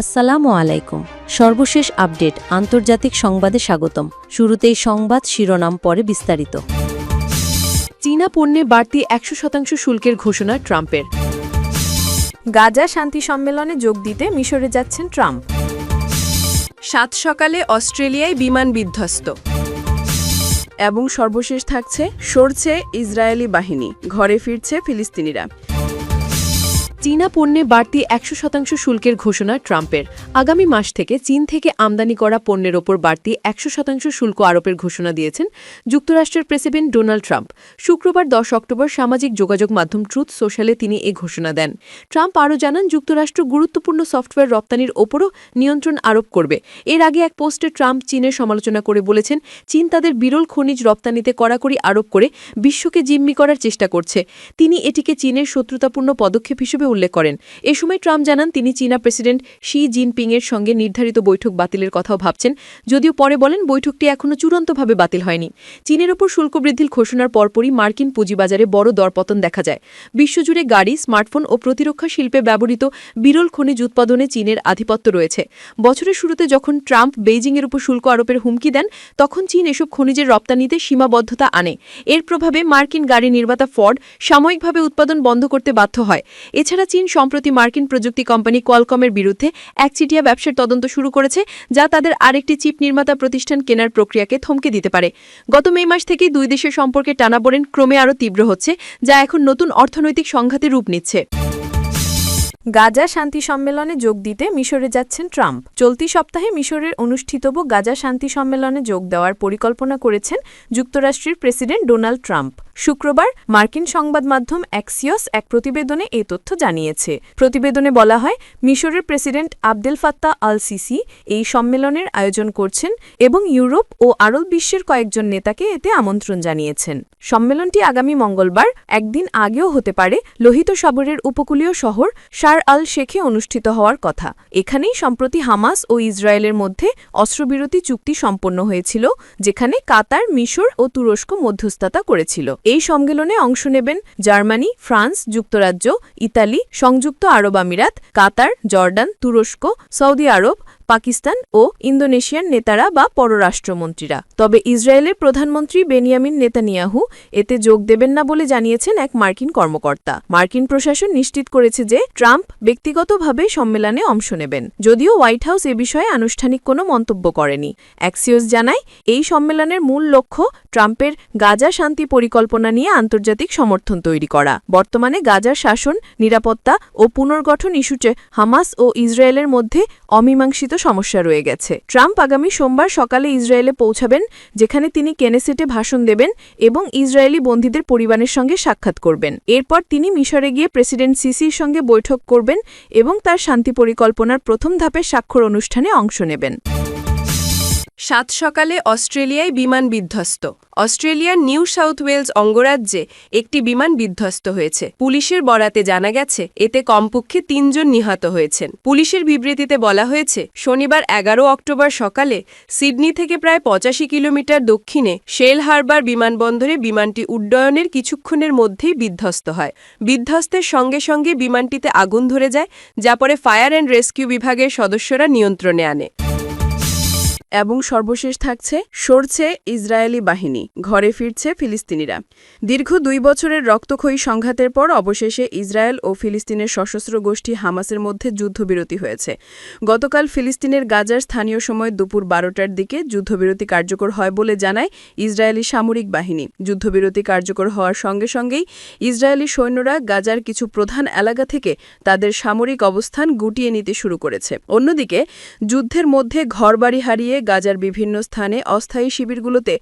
আসসালামু আলাইকুম। সর্বশেষ আপডেট আন্তর্জাতিক সংবাদে স্বাগতম। শুরুতেই সংবাদ শিরোনাম পরে বিস্তারিত। চীনা পণ্যে বাড়তি একশো শতাংশ শুল্কের ঘোষণা ট্রাম্পের। গাজা শান্তি সম্মেলনে যোগ দিতে মিশরে যাচ্ছেন ট্রাম্প। সাত সকালে অস্ট্রেলিয়ায় বিমান বিধ্বস্ত। এবং সর্বশেষ থাকছে সরছে ইসরায়েলি বাহিনী। ঘরে ফিরছে ফিলিস্তিনিরা। চীনা পণ্যে বাড়তি একশো শতাংশ শুল্কের ঘোষণা ট্রাম্পের। আগামী মাস থেকে চীন থেকে আমদানি করা পণ্যের ওপর বাড়তি একশো শতাংশ শুল্ক আরোপের ঘোষণা দিয়েছেন যুক্তরাষ্ট্রের প্রেসিডেন্ট ডোনাল্ড ট্রাম্প। শুক্রবার দশ অক্টোবর সামাজিক যোগাযোগ মাধ্যম ট্রুথ সোশ্যালে তিনি এ ঘোষণা দেন। ট্রাম্প আরও জানান, যুক্তরাষ্ট্র গুরুত্বপূর্ণ সফটওয়্যার রপ্তানির ওপরও নিয়ন্ত্রণ আরোপ করবে। এর আগে এক পোস্টে ট্রাম্প চীনের সমালোচনা করে বলেছেন, চীন তাদের বিরল খনিজ রপ্তানিতে কড়াকড়ি আরোপ করে বিশ্বকে জিম্মি করার চেষ্টা করছে। তিনি এটিকে চীনের শত্রুতাপূর্ণ পদক্ষেপ হিসেবে উল্লেখ করেন। এ সময় ট্রাম্প জানান, তিনি চীনা প্রেসিডেন্ট শি জিনপিংয়ের সঙ্গে নির্ধারিত বৈঠক বাতিলের কথাও ভাবছেন। যদিও পরে বলেন, বৈঠকটি এখনও চূড়ান্তভাবে বাতিল হয়নি। চীনের ওপর শুল্ক বৃদ্ধির ঘোষণার পরপরই মার্কিন পুঁজিবাজারে বড় দরপতন দেখা যায়। বিশ্বজুড়ে গাড়ি, স্মার্টফোন ও প্রতিরক্ষা শিল্পে ব্যবহৃত বিরল খনিজ উৎপাদনে চীনের আধিপত্য রয়েছে। বছরের শুরুতে যখন ট্রাম্প বেইজিংয়ের উপর শুল্ক আরোপের হুমকি দেন, তখন চীন এসব খনিজের রপ্তানিতে সীমাবদ্ধতা আনে। এর প্রভাবে মার্কিন গাড়ি নির্মাতা ফর্ড সাময়িকভাবে উৎপাদন বন্ধ করতে বাধ্য হয়। এছাড়া চীন সম্প্রতি মার্কিন প্রযুক্তি কোম্পানি কোয়ালকমের বিরুদ্ধে একচিটিয়া ব্যবসার তদন্ত শুরু করেছে, যা তাদের আরেকটি চিপ নির্মাতা প্রতিষ্ঠান কেনার প্রক্রিয়াকে থমকে দিতে পারে। গত মে মাস থেকেই দুই দেশের সম্পর্কে টানাপোড়েন ক্রমে আরও তীব্র হচ্ছে, যা এখন নতুন অর্থনৈতিক সংঘাতে রূপ নিচ্ছে। গাজা শান্তি সম্মেলনে যোগ দিতে মিশরে যাচ্ছেন ট্রাম্প। চলতি সপ্তাহে মিশরের অনুষ্ঠিতব্য গাজা শান্তি সম্মেলনে যোগ দেওয়ার পরিকল্পনা করেছেন যুক্তরাষ্ট্রের প্রেসিডেন্ট ডোনাল্ড ট্রাম্প। শুক্রবার মার্কিন সংবাদ মাধ্যম অ্যাক্সিয়স এক প্রতিবেদনে এই তথ্য জানিয়েছে। প্রতিবেদনে বলা হয়, মিশরের president Abdel Fattah al Sisi এই সম্মেলনের আয়োজন করছেন এবং ইউরোপ ও আরব বিশ্বের কয়েকজন নেতাকে এতে আমন্ত্রণ জানিয়েছেন। সম্মেলনটি আগামী মঙ্গলবার একদিন আগেও হতে পারে লোহিত সাগরের উপকূলীয় শহর শার আল শেখে অনুষ্ঠিত হওয়ার কথা। এখানেই সম্প্রতি হামাস ও ইসরায়েলের মধ্যে অস্ত্রবিরতি চুক্তি সম্পন্ন হয়েছিল, যেখানে কাতার, মিশর ও তুরস্ক মধ্যস্থতা করেছিল। এই সম্মেলনে অংশ নেবেন জার্মানি, ফ্রান্স, যুক্তরাজ্য, ইতালি, সংযুক্ত আরব আমিরাত, কাতার, জর্ডান, তুরস্ক, সৌদি আরব পাকিস্তান ও ইন্দোনেশিয়ার নেতারা বা পররাষ্ট্রমন্ত্রীরা। তবে ইসরায়েলের প্রধানমন্ত্রী বেনিয়ামিন নেতানিয়াহু এতে যোগ দেবেন না বলে জানিয়েছেন এক মার্কিন কর্মকর্তা। মার্কিন প্রশাসন নিশ্চিত করেছে যে ট্রাম্প ব্যক্তিগতভাবে সম্মেলনে অংশ নেবেন। যদিও হোয়াইট হাউস এ বিষয়ে আনুষ্ঠানিক কোনো মন্তব্য করেনি। অ্যাক্সিওস জানায়, এই সম্মেলনের মূল লক্ষ্য ট্রাম্পের গাজা শান্তি পরিকল্পনা নিয়ে আন্তর্জাতিক সমর্থন তৈরি করা। বর্তমানে গাজার শাসন, নিরাপত্তা ও পুনর্গঠন ইস্যুতে হামাস ও ইসরায়েলের মধ্যে অমীমাংসিত সমস্যা রয়ে গেছে। ট্রাম্প আগামী সোমবার সকালে ইসরায়েলে পৌঁছাবেন, যেখানে তিনি কেনেসেটে ভাষণ দেবেন এবং ইসরায়েলি বন্দীদের পরিবারের সঙ্গে সাক্ষাৎ করবেন। এরপর তিনি মিশরে গিয়ে প্রেসিডেন্ট সিসির সঙ্গে বৈঠক করবেন এবং তার শান্তি পরিকল্পনার প্রথম ধাপের স্বাক্ষর অনুষ্ঠানে অংশ নেবেন। সাত সকালে অস্ট্রেলিয়ায় বিমান বিধ্বস্ত। অস্ট্রেলিয়ার নিউ সাউথ ওয়েলস অঙ্গরাজ্যে একটি বিমান বিধ্বস্ত হয়েছে। পুলিশের বরাতে জানা গেছে, এতে কমপক্ষে তিনজন নিহত হয়েছেন। পুলিশের বিবৃতিতে বলা হয়েছে, শনিবার এগারো অক্টোবর সকালে সিডনি থেকে প্রায় পঁচাশি কিলোমিটার দক্ষিণে শেল হারবার বিমানবন্দরে বিমানটি উড্ডয়নের কিছুক্ষণের মধ্যেই বিধ্বস্ত হয়। বিধ্বস্তের সঙ্গে সঙ্গে বিমানটিতে আগুন ধরে যায়, যা পরে ফায়ার অ্যান্ড রেস্কিউ বিভাগের সদস্যরা নিয়ন্ত্রণে আনে। এবং সর্বশেষ থাকছে, সরছে ইসরায়েলি বাহিনী। ঘরে ফিরছে ফিলিস্তিনিরা। দীর্ঘ দুই বছরের রক্তক্ষয়ী সংঘাতের পর অবশেষে ইসরায়েল ও ফিলিস্তিনের সশস্ত্র গোষ্ঠী হামাসের মধ্যে যুদ্ধবিরতি হয়েছে। গতকাল ফিলিস্তিনের গাজার স্থানীয় সময় দুপুর বারোটার দিকে যুদ্ধবিরতি কার্যকর হয় বলে জানায় ইসরায়েলি সামরিক বাহিনী। যুদ্ধবিরতি কার্যকর হওয়ার সঙ্গে সঙ্গেই ইসরায়েলি সৈন্যরা গাজার কিছু প্রধান এলাকা থেকে তাদের সামরিক অবস্থান গুটিয়ে নিতে শুরু করেছে। অন্যদিকে, যুদ্ধের মধ্যে ঘরবাড়ি হারিয়ে গাজার বিভিন্ন স্থানে অস্থায়ী শিবিরগুলোতে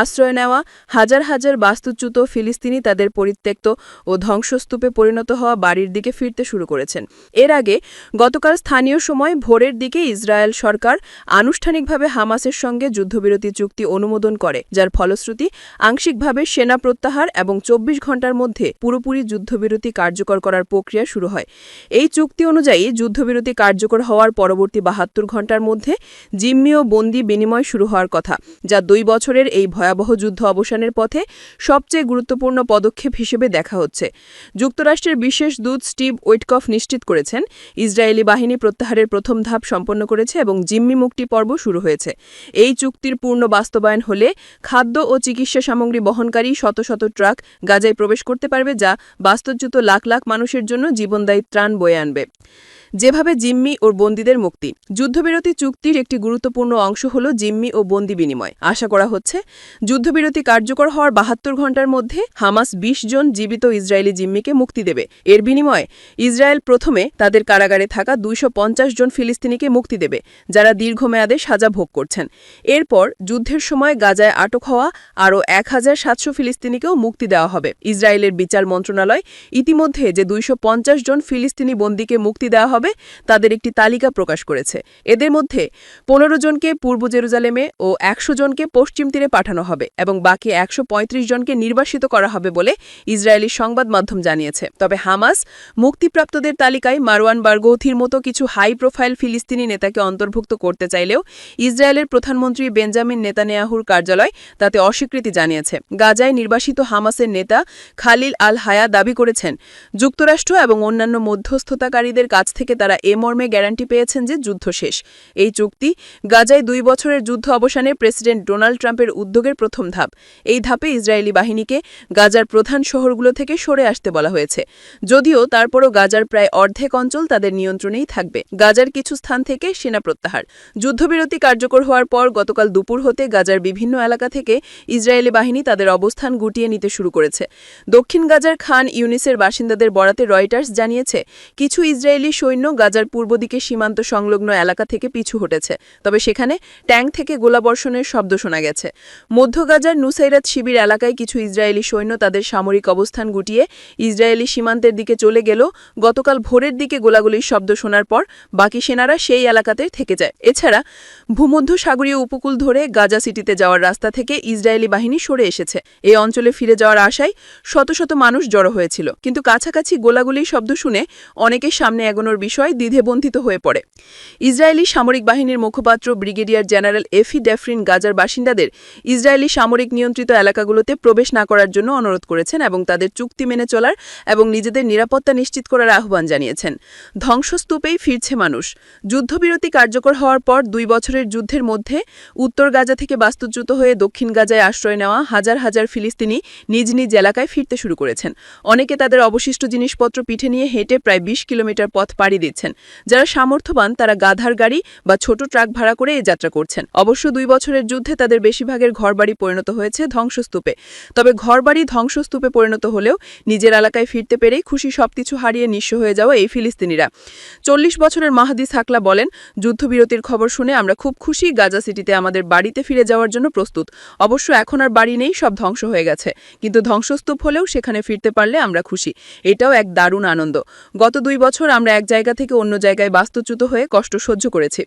আশ্রয় নেওয়া হাজার হাজার বাস্তুচ্যুত ফিলিস্তিনি তাদের পরিত্যক্ত ও ধ্বংসস্তূপে পরিণত হওয়া বাড়ির দিকে ফিরতে শুরু করেছেন। এর আগে গতকাল স্থানীয় সময় ভোরের দিকে ইসরায়েল সরকার আনুষ্ঠানিকভাবে হামাসের সঙ্গে যুদ্ধবিরতি চুক্তি অনুমোদন করে, যার ফলশ্রুতি আংশিকভাবে সেনা প্রত্যাহার এবং চব্বিশ ঘণ্টার মধ্যে পুরোপুরি যুদ্ধবিরতি কার্যকর করার প্রক্রিয়া শুরু হয়। এই চুক্তি অনুযায়ী যুদ্ধবিরতি কার্যকর হওয়ার পরবর্তী বাহাত্তর ঘণ্টার মধ্যে জিম্মি ও বন্দী বন্দি বিনিময় শুরু হওয়ার কথা, যা দুই বছরের এই ভয়াবহ যুদ্ধ অবসানের পথে সবচেয়ে গুরুত্বপূর্ণ পদক্ষেপ হিসেবে দেখা হচ্ছে। যুক্তরাষ্ট্রের বিশেষ দূত স্টিভ ওয়েটকফ নিশ্চিত করেছেন, ইসরায়েলি বাহিনী প্রত্যাহারের প্রথম ধাপ সম্পন্ন করেছে এবং জিম্মি মুক্তি পর্ব শুরু হয়েছে। এই চুক্তির পূর্ণ বাস্তবায়ন হলে খাদ্য ও চিকিৎসা সামগ্রী বহনকারী শত শত ট্রাক গাজায় প্রবেশ করতে পারবে, যা বাস্তুচ্যুত লাখ লাখ মানুষের জন্য জীবনদায়ী ত্রাণ বয়ে আনবে। যেভাবে জিম্মি ও বন্দীদের মুক্তি। যুদ্ধবিরতি চুক্তির একটি গুরুত্বপূর্ণ অংশ হল জিম্মি ও বন্দি বিনিময়। আশা করা হচ্ছে, যুদ্ধবিরতি কার্যকর হওয়ার বাহাত্তর ঘণ্টার মধ্যে হামাস ২০ জন জীবিত ইসরায়েলি জিম্মিকে মুক্তি দেবে। এর বিনিময়ে ইসরায়েল প্রথমে তাদের কারাগারে থাকা দুইশো পঞ্চাশ জন ফিলিস্তিনিকে মুক্তি দেবে, যারা দীর্ঘমেয়াদে সাজা ভোগ করছেন। এরপর যুদ্ধের সময় গাজায় আটক হওয়া আরও এক হাজার সাতশো ফিলিস্তিনিকেও মুক্তি দেওয়া হবে। ইসরায়েলের বিচার মন্ত্রণালয় ইতিমধ্যে যে দুইশো পঞ্চাশ জন ফিলিস্তিনি বন্দীকে মুক্তি দেওয়া হবে তাদের একটি তালিকা প্রকাশ করেছে। এদের মধ্যে পনেরো জনকে পূর্ব জেরুজালেমে ও একশো জনকে পশ্চিম তীরে পাঠানো হবে এবং বাকি একশো জনকে নির্বাসিত করা হবে বলে ইসরায়েলি সংবাদ মাধ্যম জানিয়েছে। তবে হামাস মুক্তিপ্রাপ্তদের তালিকায় মারওয়ান বারগৌথির মতো কিছু হাই প্রোফাইল ফিলিস্তিনি নেতাকে অন্তর্ভুক্ত করতে চাইলেও ইসরায়েলের প্রধানমন্ত্রী বেঞ্জামিন নেতানিয়াহুর কার্যালয় তাতে অস্বীকৃতি জানিয়েছে। গাজায় নির্বাসিত হামাসের নেতা খালিল আল হায়া দাবি করেছেন, যুক্তরাষ্ট্র এবং অন্যান্য মধ্যস্থতাকারীদের কাছ থেকে তারা এ মর্মে গ্যারান্টি পেয়েছেন যে যুদ্ধ শেষ। এই চুক্তি গাজায় দুই বছরের যুদ্ধ অবসানে প্রেসিডেন্ট ডোনাল্ড ট্রাম্পের উদ্যোগের প্রথম ধাপ। এই ধাপে ইসরায়েলি বাহিনীকে গাজার প্রধান শহরগুলো থেকে সরে আসতে বলা হয়েছে। যদিও তারপরও গাজার প্রায় অর্ধেক অঞ্চল তাদের নিয়ন্ত্রণেই থাকবে। গাজার কিছু স্থান থেকে সেনা প্রত্যাহার। যুদ্ধবিরতি কার্যকর হওয়ার পর গতকাল দুপুর হতে গাজার বিভিন্ন এলাকা থেকে ইসরায়েলি বাহিনী তাদের অবস্থান গুটিয়ে নিতে শুরু করেছে। দক্ষিণ গাজার খান ইউনিসের বাসিন্দাদের বরাতে রয়টার্স জানিয়েছে, কিছু ইসরায়েলি সৈন্য গাজার পূর্ব দিকে সীমান্ত সংলগ্ন এলাকা থেকে পিছু হটেছে। তবে সেখানে ট্যাঙ্ক থেকে গোলাবর্ষণের শব্দ শোনা গেছে। মধ্য গাজার নুসাইরাত শিবির এলাকায় কিছু ইসরায়েলি সৈন্য তাদের সামরিক অবস্থান গুটিয়ে ইসরায়েলি সীমান্তের দিকে চলে গেল গতকাল ভোরের দিকে গোলাগুলির শব্দ শোনার পর বাকি সেনারা সেই এলাকাতে থেকে যায়। এছাড়া ভূমধ্য সাগরীয় উপকূল ধরে গাজা সিটিতে যাওয়ার রাস্তা থেকে ইসরায়েলি বাহিনী সরে এসেছে। এই অঞ্চলে ফিরে যাওয়ার আশায় শত শত মানুষ জড়ো হয়েছিল। কিন্তু কাছাকাছি গোলাগুলির শব্দ শুনে অনেকের সামনে এগোনোর বিষয় দ্বিধেবন্ধিত হয়ে পড়ে। ইসরায়েলি সামরিক বাহিনীর মুখপাত্র ব্রিগেডিয়ার জেনারেল এফি ডেফরিন গাজার বাসিন্দাদের ইসরায়েলি সামরিক নিয়ন্ত্রিত এলাকাগুলোতে প্রবেশ না করার জন্য অনুরোধ করেছেন এবং তাদের চুক্তি মেনে চলার এবং নিজেদের নিরাপত্তা নিশ্চিত করার আহ্বান জানিয়েছেন। ধ্বংসস্তূপেই ফিরছে মানুষ। যুদ্ধবিরতি কার্যকর হওয়ার পর দুই বছরের যুদ্ধের মধ্যে উত্তর গাজা থেকে বাস্তুচ্যুত হয়ে দক্ষিণ গাজায় আশ্রয় নেওয়া হাজার হাজার ফিলিস্তিনি নিজ নিজ এলাকায় ফিরতে শুরু করেছেন। অনেকে তাদের অবশিষ্ট জিনিসপত্র পিঠে নিয়ে হেঁটে প্রায় বিশ কিলোমিটার পথ পাড়ি দিচ্ছেন। যারা সামর্থ্যবান, তারা গাধার গাড়ি বা ছোট ট্রাক ভাড়া করে এই যাত্রা করছেন। অবশ্য দুই বছরের যুদ্ধে তাদের বেশিরভাগের ঘরবাড়ি পরিণত হয়েছে ধ্বংসস্তূপে। তবে ঘরবাড়ি ধ্বংসস্তূপে পরিণত হলেও নিজের এলাকায় ফিরতে পেরেই খুশি সবকিছু হারিয়ে নিঃস্ব হয়ে যাওয়া এই ফিলিস্তিনিরা। চল্লিশ বছরের মাহাদি সাকলা বলেন, যুদ্ধবিরতির খবর শুনে আমরা খুব খুশি গাজা সিটিতে আমাদের বাড়িতে ফিরে যাওয়ার জন্য প্রস্তুত। অবশ্য এখন আর বাড়ি নেই, সব ধ্বংস হয়ে গেছে। কিন্তু ধ্বংসস্তূপ হলেও সেখানে ফিরতে পারলে আমরা খুশি। এটাও এক দারুণ আনন্দ। গত দুই বছর আমরা এক জায়গা থেকে অন্য জায়গায় বাস্তুচ্যুত হয়ে কষ্ট সহ্য করেছে।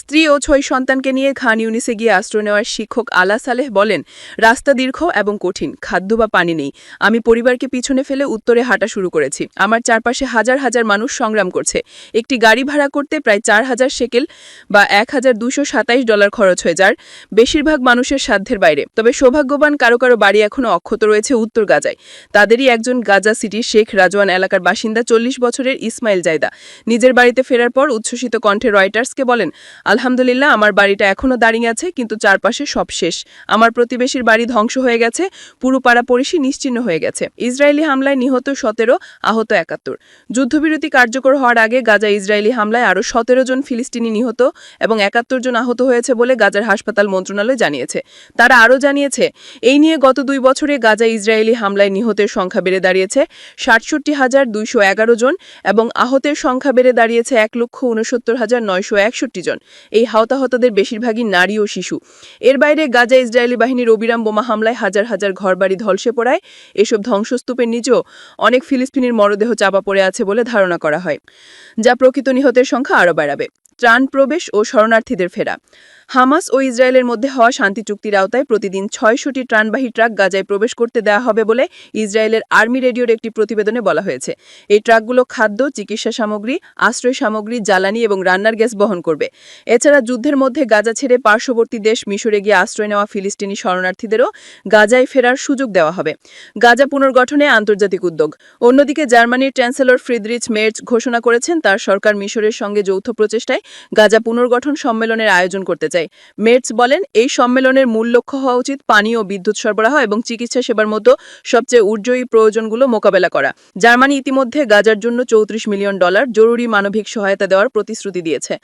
স্ত্রী ও ছয় সন্তানকে নিয়ে খান ইউনিসে গিয়ে আশ্রয় নেওয়ার শিক্ষক আলা সালেহ বলেন, রাস্তা দীর্ঘ এবং কঠিন, খাদ্য বা পানি নেই। আমি পরিবারকে পিছনে ফেলে উত্তরে হাঁটা শুরু করেছি। আমার চারপাশে হাজার হাজার মানুষ সংগ্রাম করছে। একটি গাড়ি ভাড়া করতে প্রায় চার হাজার শেকেল বা এক হাজার দুশো ডলার খরচ হয়ে যার বেশিরভাগ মানুষের সাধ্যের বাইরে। তবে সৌভাগ্যবান কারও কারও বাড়ি এখনও অক্ষত রয়েছে উত্তর গাজায়। তাদেরই একজন গাজা সিটির শেখ রাজওয়ান এলাকার বাসিন্দা চল্লিশ বছরের ইসমাইল জায়দা। নিজের বাড়িতে ফেরার পর উচ্ছ্বসিত কণ্ঠে রয়টার্সকে বলেন, আলহামদুলিল্লাহ, আমার বাড়িটা এখনও দাঁড়িয়ে আছে, কিন্তু চারপাশে সব শেষ। আমার প্রতিবেশীর বাড়ি ধ্বংস হয়ে গেছে পুরো পাড়া পড়িশি নিশ্চিহ্ন হয়ে গেছে। ইসরায়েলি হামলায় নিহত সতেরো, আহত একাত্তর। যুদ্ধবিরতি কার্যকর হওয়ার আগে গাজা ইসরায়েলি হামলায় আরও সতেরো জন ফিলিস্তিনি নিহত এবং একাত্তর জন আহত হয়েছে বলে গাজার হাসপাতাল মন্ত্রণালয় জানিয়েছে। তারা আরও জানিয়েছে, এই নিয়ে গত দুই বছরে গাজা ইসরায়েলি হামলায় নিহতের সংখ্যা বেড়ে দাঁড়িয়েছে সাতষট্টি হাজার দুইশো এগারো জন এবং আহতের সংখ্যা বেড়ে দাঁড়িয়েছে এক লক্ষ উনসত্তর হাজার নয়শো একষট্টি জন। এই হাওতাহতাদের বেশিরভাগই নারী ও শিশু। এর বাইরে গাজা ইসরায়েলি বাহিনীর অবিরাম বোমা হামলায় হাজার হাজার ঘরবাড়ি ধলসে পড়ায়। এসব ধ্বংসস্তূপের নিচেও অনেক ফিলিস্তিনির মরদেহ চাপা পড়ে আছে বলে ধারণা করা হয়, যা প্রকৃত নিহতের সংখ্যা আরও বাড়াবে। ত্রাণ প্রবেশ ও শরণার্থীদের ফেরা। হামাস ও ইসরায়েলের মধ্যে হওয়া শান্তি চুক্তির আওতায় প্রতিদিন ছয়শটি ত্রাণবাহী ট্রাক গাজায় প্রবেশ করতে দেওয়া হবে বলে ইসরায়েলের আর্মি রেডিওর একটি প্রতিবেদনে বলা হয়েছে। এই ট্রাকগুলো খাদ্য, চিকিৎসা সামগ্রী, আশ্রয় সামগ্রী, জ্বালানি এবং রান্নার গ্যাস বহন করবে। এছাড়া যুদ্ধের মধ্যে গাজা ছেড়ে পার্শ্ববর্তী দেশ মিশরে গিয়ে আশ্রয় নেওয়া ফিলিস্তিনি শরণার্থীদেরও গাজায় ফেরার সুযোগ দেওয়া হবে। গাজা পুনর্গঠনে আন্তর্জাতিক উদ্যোগ। অন্যদিকে জার্মানির চ্যান্সেলর ফ্রিদরিচ মের্জ ঘোষণা করেছেন, তার সরকার মিশরের সঙ্গে যৌথ প্রচেষ্টায় গাজা পুনর্গঠন সম্মেলনের আয়োজন করতে চায় মেটস বলেন, এই সম্মেলনের মূল লক্ষ্য হওয়া উচিত পানি ও বিদ্যুৎ সরবরাহ এবং চিকিৎসা সেবার মতো সবচেয়ে উর্জয়ী প্রয়োজনগুলো মোকাবেলা করা। জার্মানি ইতিমধ্যে গাজার জন্য চৌত্রিশ মিলিয়ন ডলার জরুরি মানবিক সহায়তা দেওয়ার প্রতিশ্রুতি দিয়েছে।